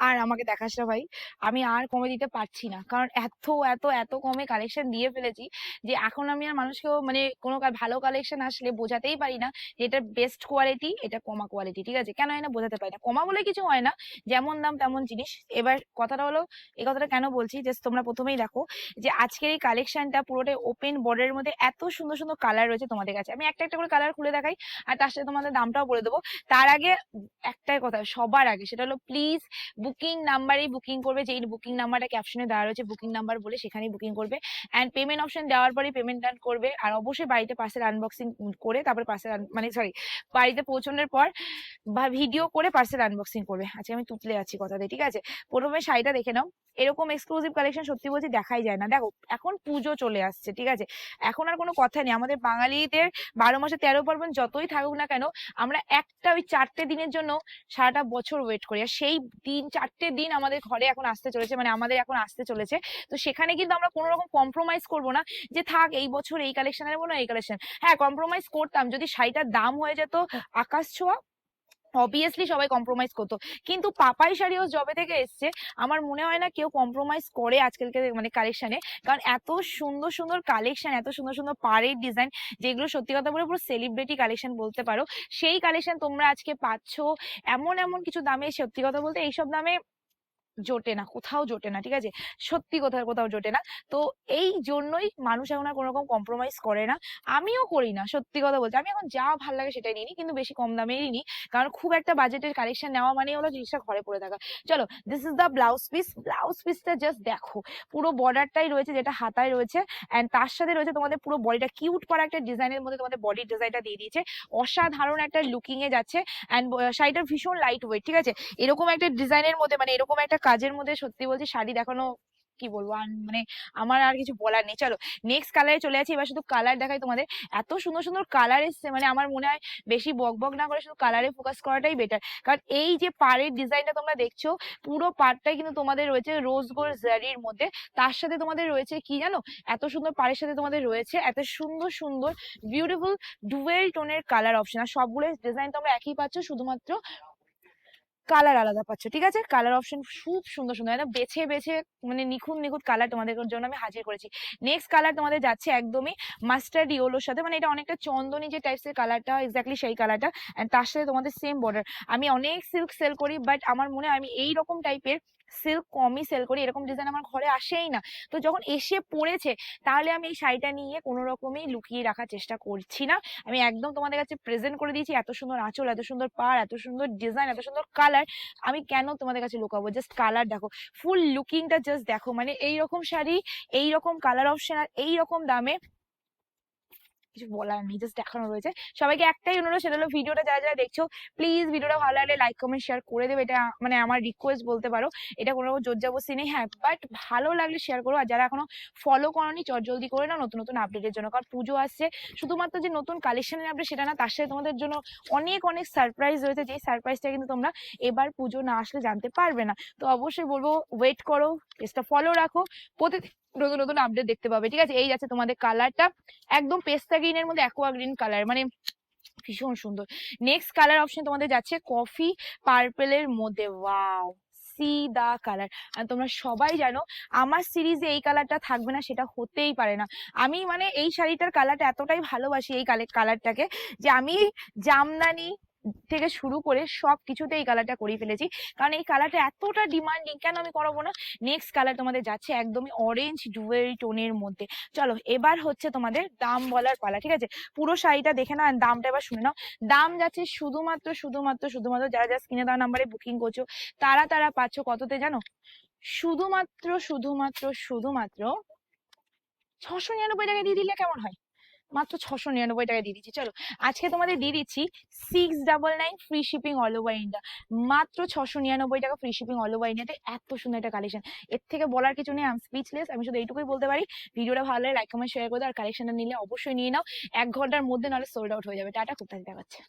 আর আমাকে দেখাস না ভাই। আমি আর কমে দিতে পারছি না। কারণ এত এত এত কমে কালেকশন দিয়ে ফেলেছি যে এখন আমি আর মানুষকেও মানে কোনো ভালো কালেকশন আসলে বোঝাতেই পারি না যে এটা বেস্ট কোয়ালিটি এটা কমা কোয়ালিটি ঠিক আছে? কেন হয় না বোঝাতে পারি না? কমা বলে কিছু হয় না। যেমন দাম তেমন জিনিস। এবার কথাটা হলো, এই কথাটা কেন বলছি? যে তোমরা প্রথমেই দেখো যে আজকের এই কালেকশনটা পুরোটাই ওপেন বর্ডারের মধ্যে এত সুন্দর সুন্দর কালার রয়েছে তোমাদের কাছে। আমি একটা একটা করে কালার খুলে দেখাই আর তার সাথে তোমাদের দামটাও বলে দেবো। তার আগে একটাই কথা, সবার আগে। সেটা হলো প্লিজ বুকিং নাম্বারেই বুকিং করবে, যেই বুকিং নাম্বারটা ক্যাপশনে দেওয়া রয়েছে বুকিং নাম্বার বলে সেখানেই বুকিং করবে। অ্যান্ড পেমেন্ট অপশন দেওয়ার পরে পেমেন্ট ডান করবে। আর অবশ্যই বাড়িতে পার্সেল আনবক্সিং করে তারপরে পার্সেল মানে সরি বাড়িতে পৌঁছানোর পর বা ভিডিও করে পার্সেল আনবক্সিং করবে। আজকে আমি তুতলে আছি কথাতে, ঠিক আছে? প্রথমে শাড়িটা দেখে নাও। এরকম এক্সক্লুসিভ কালেকশন সত্যি বলছি দেখাই যায় না। দেখো, এখন পুজো চলে আসছে, ঠিক আছে? এখন আর কোনো কথা নেই। আমাদের বাঙালিদের বারো মাসে তেরো পার্বণ যতই থাকুক না কেন, আমরা একটা ওই চারটে দিনের জন্য সারাটা বছর ওয়েট করি। আর সেই দিন চারটে দিন আমাদের ঘরে এখন আসতে চলেছে মানে আমাদের এখন আসতে চলেছে। তো সেখানে কিন্তু আমরা কোনো রকম কম্প্রোমাইজ করব না যে থাক এই বছর এই কালেকশন নেব না এই কালেকশন হ্যাঁ কম্প্রোমাইজ করতাম। যদি শাড়িটার দাম হয়ে যেত আকাশ ছোঁয়া অবভিয়াসলি সবাই কম্প্রোমাইজ করতো। কিন্তু পাপাই শাড়িও জবে থেকে এসছে। আমার মনে হয় না কেউ কম্প্রোমাইজ করে আজকালকে মানে কালেকশানে কারণ এত সুন্দর সুন্দর কালেকশন এত সুন্দর সুন্দর পাড়ের ডিজাইন যেগুলো সত্যি কথা বলে পুরো সেলিব্রিটি কালেকশন বলতে পারো। সেই কালেকশন তোমরা আজকে পাচ্ছ। এমন এমন কিছু দামে সত্যি কথা বলতে এইসব দামে জোটে না, কোথাও জোটে না, ঠিক আছে? সত্যি কোথাও কোথাও জোটে না। তো এই জন্যই মানুষ এখন আর কোনো রকম কম্প্রোমাইজ করে না। আমিও করি না, সত্যি কথা বলতে। আমি এখন যা ভালো লাগে সেটাই নিই কিন্তু বেশি কম দামেরই নিই। কারণ খুব একটা বাজেটের কালেকশন নেওয়া মানে হলো জিনিসটা ঘরে পড়ে থাকা। চলো this is the blouse piece blouse পিসটা জাস্ট দেখো। পুরো বর্ডারটাই রয়েছে যেটা হাতায় রয়েছে। অ্যান্ড তার সাথে রয়েছে তোমাদের পুরো বডিটা কিউট করা একটা ডিজাইনের মধ্যে তোমাদের বডির ডিজাইনটা দিয়ে দিয়েছে। অসাধারণ একটা লুকিং এ যাচ্ছে অ্যান্ড শাড়িটা ভীষণ লাইট ওয়েট ঠিক আছে? এরকম একটা ডিজাইনের মধ্যে মানে এরকম একটা কাজের মধ্যে সত্যি বলছি শাড়ি দেখানো, কি বলব আর মানে আমার আর কিছু বলার নেই। চলো নেক্সট কালারে চলে আছি এবার শুধু কালার দেখাই তোমাদের। এত সুন্দর সুন্দর কালার এসছে মানে আমার মনে হয় বেশি বক বক না করে শুধু কালারে ফোকাস করাটাই বেটার কারণ এই যে পাড়ের ডিজাইনটা তোমরা দেখছ, পুরো পাড়টাই কিন্তু তোমাদের রয়েছে রোজ গোল্ড জারির মধ্যে। তার সাথে তোমাদের রয়েছে কি জানো? এত সুন্দর পাড়ের সাথে তোমাদের রয়েছে এত সুন্দর সুন্দর বিউটিফুল ডুয়েল টোনের কালার অপশন আর সবগুলো ডিজাইন তোমরা একই পাচ্ছ, শুধুমাত্র কালার আলাদা পাচ্ছ, ঠিক আছে? কালার অপশন খুব সুন্দর সুন্দর একদম বেছে বেছে মানে নিখুঁত নিখুঁত কালার তোমাদের জন্য আমি হাজির করেছি। নেক্সট কালার তোমাদের যাচ্ছে একদমই মাস্টার্ড ইয়েলোর সাথে মানে এটা অনেকটা চন্দনী যে টাইপসের কালারটা এক্স্যাক্টলি সেই কালারটা অ্যান্ড তার সাথে তোমাদের সেম বর্ডার আমি অনেক সিল্ক সেল করি বাট আমার মনে হয় আমি এই রকম টাইপের সিল্ক কমই সেল করি, এরকম ডিজাইন আমার ঘরে আসেই না। তো যখন এসে পড়েছে, তাহলে আমি এই শাড়িটা নিয়ে কোনো রকমই লুকিয়ে রাখার চেষ্টা করছি না। আমি একদম তোমাদের কাছে প্রেজেন্ট করে দিয়েছি, এত সুন্দর আঁচল, এত সুন্দর পাড়, এত সুন্দর ডিজাইন এত সুন্দর কালার আমি কেন তোমাদের কাছে লুকাবো? জাস্ট কালার দেখো। ফুল লুকিংটা জাস্ট দেখো। মানে এই রকম শাড়ি এই রকম কালার অপশন আর এই রকম দামে কিছু বলার নেই জাস্ট দেখানো রয়েছে। সবাইকে একটাই অনুরোধ, সেটা হলো ভিডিওটা যারা যারা দেখছ প্লিজ ভিডিওটা ভালো লাগলে লাইক কমেন্ট শেয়ার করে দেবে। এটা মানে আমার রিকোয়েস্ট বলতে পারো, এটা কোনো রকম জোরজাবস্তি নেই। হ্যাঁ বাট ভালো লাগলে শেয়ার করো। আর যারা এখনও ফলো করনি, চট জলদি করে না নতুন নতুন আপডেটের জন্য। কারণ পুজো আসছে, শুধুমাত্র যে নতুন কালেকশনের আপডেট সেটা না, তার সাথে তোমাদের জন্য অনেক অনেক সারপ্রাইজ রয়েছে। যে সারপ্রাইজটা কিন্তু তোমরা এবার পুজো না আসলে জানতে পারবে না। তো অবশ্যই বলব ওয়েট করো পেজটা ফলো রাখো। প্রতিদিন নতুন নতুন আপডেট দেখতে পাবে, ঠিক আছে? এই যাচ্ছে তোমাদের কালারটা একদম পেস্তা গ্রিনের মধ্যে অ্যাকোয়া গ্রিন কালার মানে ভীষণ সুন্দর। নেক্সট কালার অপশন তোমাদের যাচ্ছে কফি পার্পেলের মধ্যে। ওয়াও সি দা কালার আর তোমরা সবাই জানো, আমার সিরিজে এই কালারটা থাকবে না, সেটা হতেই পারে না। আমি মানে এই শাড়িটার কালারটা এতটাই ভালোবাসি এই কালারটাকে যে আমি জামদানি থেকে শুরু করে সব কিছুতে এই কালারটা করিয়ে ফেলেছি। কারণ এই কালারটা এতটা ডিমান্ডিং কেন আমি করাবো না? নেক্সট কালার তোমাদের যাচ্ছে একদমই অরেঞ্জ ডুয়েল টোনের মধ্যে। চলো, এবার হচ্ছে তোমাদের দাম বলার পালা, ঠিক আছে? পুরো শাড়িটা দেখে না দামটা এবার শুনে নাও। দাম যাচ্ছে শুধুমাত্র শুধুমাত্র শুধুমাত্র যারা যারা স্ক্রিনে দেওয়া নাম্বারে বুকিং করছ, তারা তারা পাচ্ছ কততে জানো? শুধুমাত্র শুধুমাত্র শুধুমাত্র ছশো নিরানব্বই টাকা দিয়ে দিলে কেমন হয়? মাত্র ছশো নিরানব্বই টাকা দিয়ে দিচ্ছি। চলো, আজকে তোমাদের দিয়ে দিচ্ছি six double nine free shipping all over India মাত্র ছশো নিরানব্বই টাকা ফ্রি শিপিং অল ওভার ইন্ডিয়াতে এত সুন্দর একটা কালেকশন এর থেকে বলার কিছু নেই আমি স্পিচলেস আমি শুধু এইটুকুই বলতে পারি, ভিডিওটা ভালো লাগে লাইক কমেন্ট শেয়ার করে দাও, আর কালেকশনটা নিলে অবশ্যই নিয়ে নাও। এক ঘণ্টার মধ্যে নাহলে সোল্ড আউট হয়ে যাবে। টাটা, খুব তাড়াতাড়ি দেখাচ্ছে।